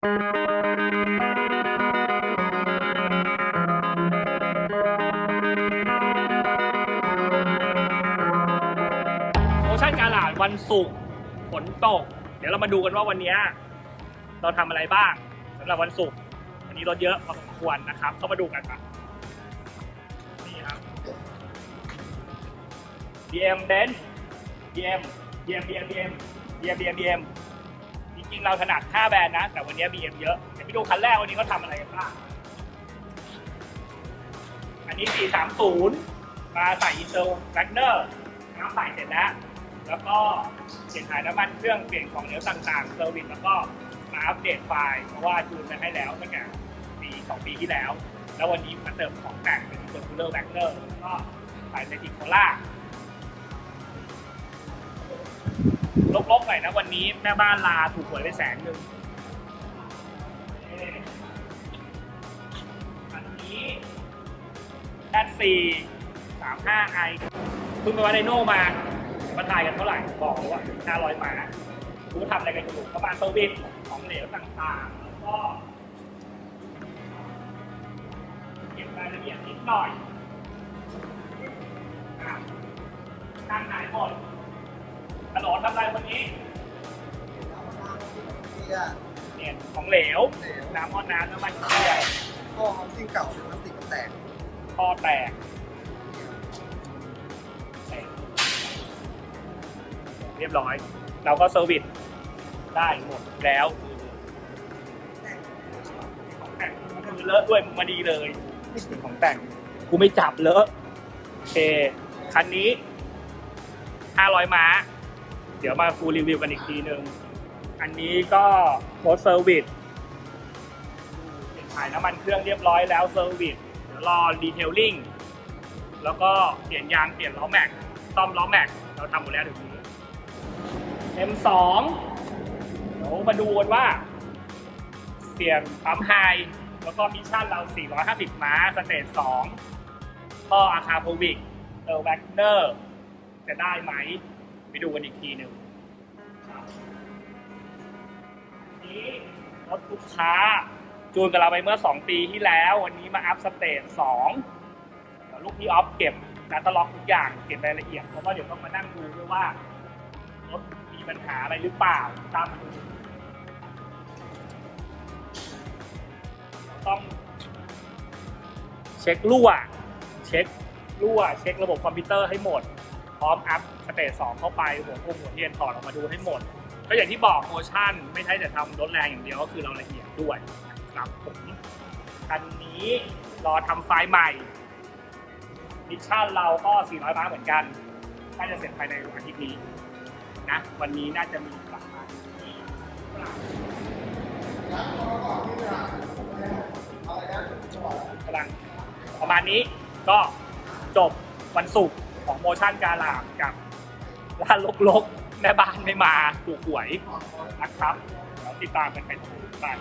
โมชั่นการหลาดวันศุกร์ฝนตก เดี๋ยวเรามาดูกันว่าวันนี้เราทำอะไรบ้างสำหรับวันศุกร์วันนี้รถเยอะพอสมควรนะครับเข้ามาดูกันครับนี่ครับ BM Benz BM BM BM BM BM BM BM จริงเราถนัด5แบรนด์นะ แต่วันนี้ BM เยอะเดี๋ยวไปดูคันแรกวันนี้เขาทำอะไรกันบ้าง อันนี้ 430 มาใส่อินเตอร์แบ็กเนอร์น้ำใส่เสร็จแล้ว แล้วก็เปลี่ยนถ่ายน้ำมันเครื่องเปลี่ยนของเหลวต่างๆเซอร์วิสแล้วก็มาอัปเดตไฟล์เพราะว่าจูนไปให้แล้วตั้งแต่ปีสองปีที่แล้ว แล้ววันนี้มาเติมของแต่งเป็นเซอร์คูลเลอร์แบ็กเนอร์แล้วก็ใส่เซติโคล่า ลบๆหน่อยนะวันนี้แม่บ้านลาถูกหวยไปแสนหนึ่งอันนี้แอดซีสามห้าไอเพิ่งไปวัดไดโน่มามาถ่ายกันเท่าไหร่บอกเลยว่าห้าร้อยมารู้ทำอะไรกันอยู่ก็มาเซอร์วิสของเหลวต่างๆแล้วก็เก็บรายละเอียดนิดหน่อยอะการหายหมด ถนนทำอะไรวันนี้เนี่ยเนี่ยของเหลว เหลวน้ำมอดน้ำน้ำมันเกลือท่อฮอมซิ่งเก่าเป็นพลาสติกมันแตกท่อแตกแตก เรียบร้อย เราก็เซอร์วิสได้หมดแล้วของแต่งมันคือเลอะด้วยมึงมาดีเลย ของแต่งกูไม่จับเลอะโอเค คันนี้ 500 ม้า เดี๋ยวมาฟูลรีวิวกันอีกทีนึง อันนี้ก็โพสเซอร์วิสเปลี่ยนถ่ายน้ำมันเครื่องเรียบร้อยแล้วเซอร์วิสเดี๋ยวรอดีเทลลิ่งแล้วก็เปลี่ยนยางเปลี่ยนล้อแม็กซ่อมล้อแม็กเราทำหมดแล้วเดี๋ยวนี้ M2 เดี๋ยวมาดูกันว่า เปลี่ยนปั๊มไฮแล้วก็มิชชั่นเรา 450 ม้า สเตจ2ท่ออาคาโพวิกเออร์แวกเนอร์ จะได้ไหม ไปดูกันอีกทีหนึ่งนี้รถลูกค้า จูนกับเราไปเมื่อ 2 ปีที่แล้ว วันนี้มาอัพสเตจ2เดี๋ยวลูกพี่ออฟเก็บนัตล็อกทุกอย่างเก็บรายละเอียดเพราะว่าเดี๋ยวต้องมานั่งดูด้วยว่ารถมีปัญหาอะไรหรือเปล่าตามดูต้องเช็ครั่ว เช็ครั่ว เช็คระบบคอมพิวเตอร์ให้หมด พร้อมอัพสเตจสองเข้าไปหัวพุ่มหัวเทียนถอดออกมาดูให้หมด ก็อย่างที่บอกโมชั่นไม่ใช่แต่ทำรถแรงอย่างเดียวก็คือเราละเอียดด้วยครับผมคันนี้รอทำไฟล์ใหม่มิชชั่นเราก็ 400ม้าเหมือนกันน่าจะเสร็จภายในวันอาทิตย์นี้นะวันนี้น่าจะมีประมาณนี้กำลังประมาณนี้ก็จบวันศุกร์ ของโมชั่นกาลามกับร้านลกๆ แม่บ้านไม่มาถูกหวยนะครับแล้วติดตามกันไปทุกท่าน